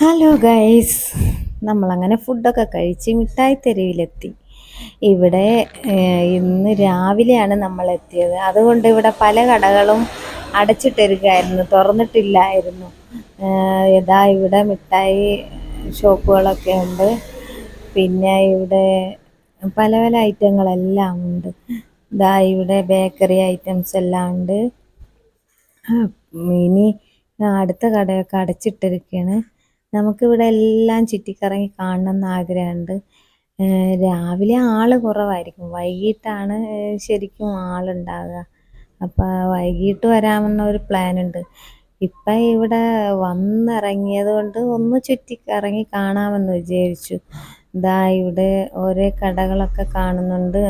Hello guys നമ്മളങ്ങനെ ഫുഡൊക്കെ കഴിച്ച് മിഠായി തെരുവിലെത്തി. ഇവിടെ ഇന്ന് രാവിലെയാണ് നമ്മൾ എത്തിയത് അതുകൊണ്ട് ഇവിടെ പല കടകളും അടച്ചിട്ടിരിക്കുകയായിരുന്നു. തുറന്നിട്ടില്ലായിരുന്നു. ഇതാ ഇവിടെ മിഠായി ഷോപ്പുകളൊക്കെ ഉണ്ട്. പിന്നെ ഇവിടെ പല പല ഐറ്റങ്ങളെല്ലാം ഉണ്ട്. ഇതാ ഇവിടെ ബേക്കറി ഐറ്റംസ് എല്ലാം ഉണ്ട്. ഇനി അടുത്ത കടയൊക്കെ അടച്ചിട്ടിരിക്കുകയാണ് നമുക്കിവിടെ എല്ലാം ചുറ്റിക്കറങ്ങി കാണണം എന്ന് ആഗ്രഹമുണ്ട് രാവിലെ ആൾ കുറവായിരിക്കും. വൈകിട്ടാണ് ശരിക്കും ആളുണ്ടാവുക. അപ്പോൾ വൈകിട്ട് വരാമെന്ന വരാമെന്നൊരു പ്ലാനുണ്ട്. ഇപ്പം ഇവിടെ വന്നിറങ്ങിയത് കൊണ്ട് ഒന്ന് ചുറ്റിക്കറങ്ങി കാണാമെന്ന് വിചാരിച്ചു. ഇതാ ഇവിടെ ഓരോ കടകളൊക്കെ കാണുന്നുണ്ട്.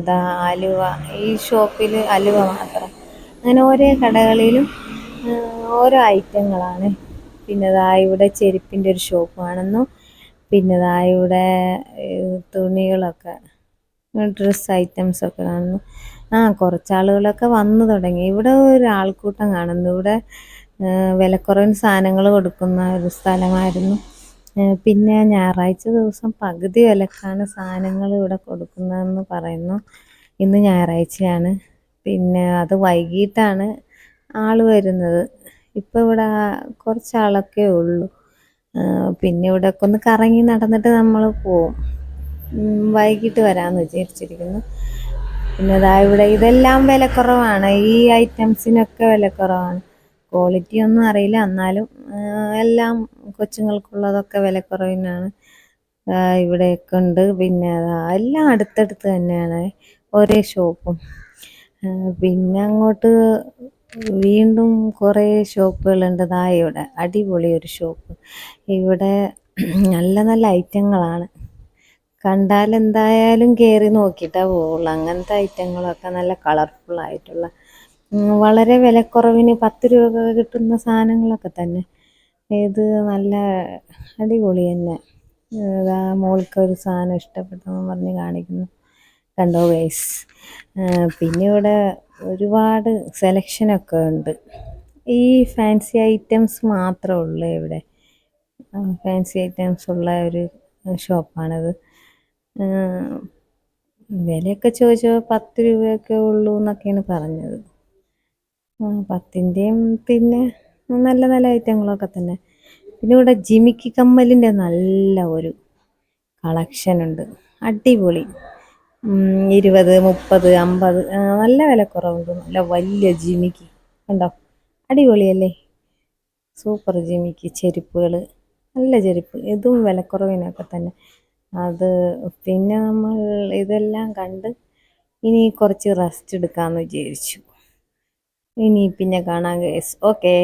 ഇതാ അലുവ. ഈ ഷോപ്പിൽ അലുവ മാത്രം. അങ്ങനെ ഓരോ കടകളിലും ഓരോ ഐറ്റങ്ങളാണ്. പിന്നെ ദാ ഇവിടെ ചെരുപ്പിന്റെ ഒരു ഷോപ്പ് കാണുന്നു. പിന്നെ ദാ ഇവിടെ തുണികളൊക്കെ ഡ്രസ്സ് ഐറ്റംസ് ഒക്കെ കാണുന്നു. ആ കുറച്ചാളുകളൊക്കെ വന്നു തുടങ്ങി. ഇവിടെ ഒരു ആൾക്കൂട്ടം കാണുന്നു. ഇവിടെ വിലക്കുറവിന് സാധനങ്ങൾ കൊടുക്കുന്ന ഒരു സ്ഥലമായിരുന്നു. പിന്നെ ഞായറാഴ്ച ദിവസം പകുതി വിലക്കാണ് സാധനങ്ങൾ ഇവിടെ കൊടുക്കുന്നതെന്ന് പറയുന്നു. ഇന്ന് ഞായറാഴ്ചയാണ്. പിന്നെ അത് വൈകിട്ടാണ് ആൾ വരുന്നത്. ഇപ്പോൾ ഇവിടെ കുറച്ചാളൊക്കെ ഉള്ളൂ. പിന്നെ ഇവിടെയൊക്കെ ഒന്ന് കറങ്ങി നടന്നിട്ട് നമ്മൾ പോവും. വൈകിട്ട് വരാമെന്ന് വിചാരിച്ചിരിക്കുന്നു. പിന്നെ അതാ ഇവിടെ ഇതെല്ലാം വിലക്കുറവാണ് ഈ ഐറ്റംസിനൊക്കെ വിലക്കുറവാണ് ക്വാളിറ്റി ഒന്നും അറിയില്ല. എന്നാലും എല്ലാം കൊച്ചുങ്ങൾക്കുള്ളതൊക്കെ വിലക്കുറവിനാണ് ഇവിടെയൊക്കെ ഉണ്ട്. പിന്നെ എല്ലാം അടുത്തടുത്ത് തന്നെയാണ്. ഒരേ ഷോപ്പും. പിന്നെ അങ്ങോട്ട് വീണ്ടും കുറേ ഷോപ്പുകളുണ്ട്. ദാ ഇവിടെ അടിപൊളി ഒരു ഷോപ്പ്. ഇവിടെ നല്ല നല്ല ഐറ്റങ്ങളാണ്. കണ്ടാൽ എന്തായാലും കയറി നോക്കിയിട്ടേ പോവുള്ളൂ. അങ്ങനത്തെ ഐറ്റങ്ങളൊക്കെ നല്ല കളർഫുൾ ആയിട്ടുള്ള വളരെ വിലക്കുറവിന് പത്ത് രൂപ കിട്ടുന്ന സാധനങ്ങളൊക്കെ തന്നെ. ഇത് നല്ല അടിപൊളി തന്നെ. ഇതാ മോൾക്ക് ഒരു സാധനം ഇഷ്ടപ്പെട്ടെന്ന് പറഞ്ഞ് കാണിക്കുന്നു. കണ്ടോ ഗൈസ് പിന്നെ ഇവിടെ ഒരുപാട് സെലക്ഷനൊക്കെ ഉണ്ട്. ഈ ഫാൻസി ഐറ്റംസ് മാത്രമേ ഉള്ളൂ ഇവിടെ. ഫാൻസി ഐറ്റംസ് ഉള്ള ഒരു ഷോപ്പാണിത് വിലയൊക്കെ ചോദിച്ചപ്പോൾ പത്ത് രൂപയൊക്കെ ഉള്ളൂ എന്നൊക്കെയാണ് പറഞ്ഞത്. പത്തിന്റെയും പിന്നെ നല്ല നല്ല ഐറ്റങ്ങളൊക്കെ തന്നെ. പിന്നെ ഇവിടെ ജിമിക്കി കമ്മലിന്റെ നല്ല ഒരു കളക്ഷൻ ഉണ്ട്. അടിപൊളി. ഇരുപത് മുപ്പത് അമ്പത് നല്ല വിലക്കുറവുണ്ട്. നല്ല വലിയ ജിമിക്ക്. കണ്ടോ? അടിപൊളിയല്ലേ? സൂപ്പർ ജിമിക്ക് ചെരുപ്പുകൾ നല്ല ചെരുപ്പ്. ഇതും വിലക്കുറവിനൊക്കെ തന്നെ. അത് പിന്നെ നമ്മൾ ഇതെല്ലാം കണ്ട് ഇനി കുറച്ച് റെസ്റ്റ് എടുക്കാമെന്ന് വിചാരിച്ചു. ഇനി പിന്നെ കാണാം കേസ് ഓക്കേ